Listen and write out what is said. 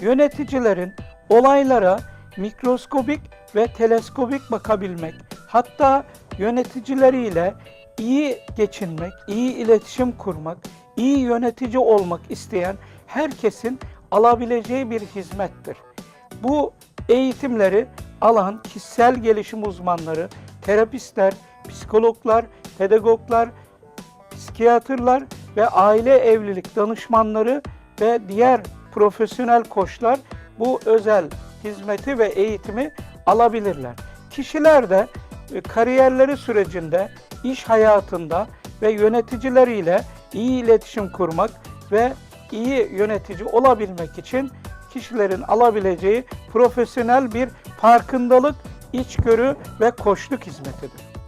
yöneticilerin olaylara mikroskobik ve teleskobik bakabilmek, hatta yöneticileriyle iyi geçinmek, iyi iletişim kurmak, iyi yönetici olmak isteyen herkesin alabileceği bir hizmettir. Bu eğitimleri alan kişisel gelişim uzmanları, terapistler, psikologlar, pedagoglar, psikiyatrlar ve aile evlilik danışmanları ve diğer profesyonel koçlar bu özel hizmeti ve eğitimi alabilirler. Kişiler de e, kariyerleri sürecinde, iş hayatında ve yöneticileriyle iyi iletişim kurmak ve iyi yönetici olabilmek için kişilerin alabileceği profesyonel bir farkındalık, içgörü ve koçluk hizmetidir.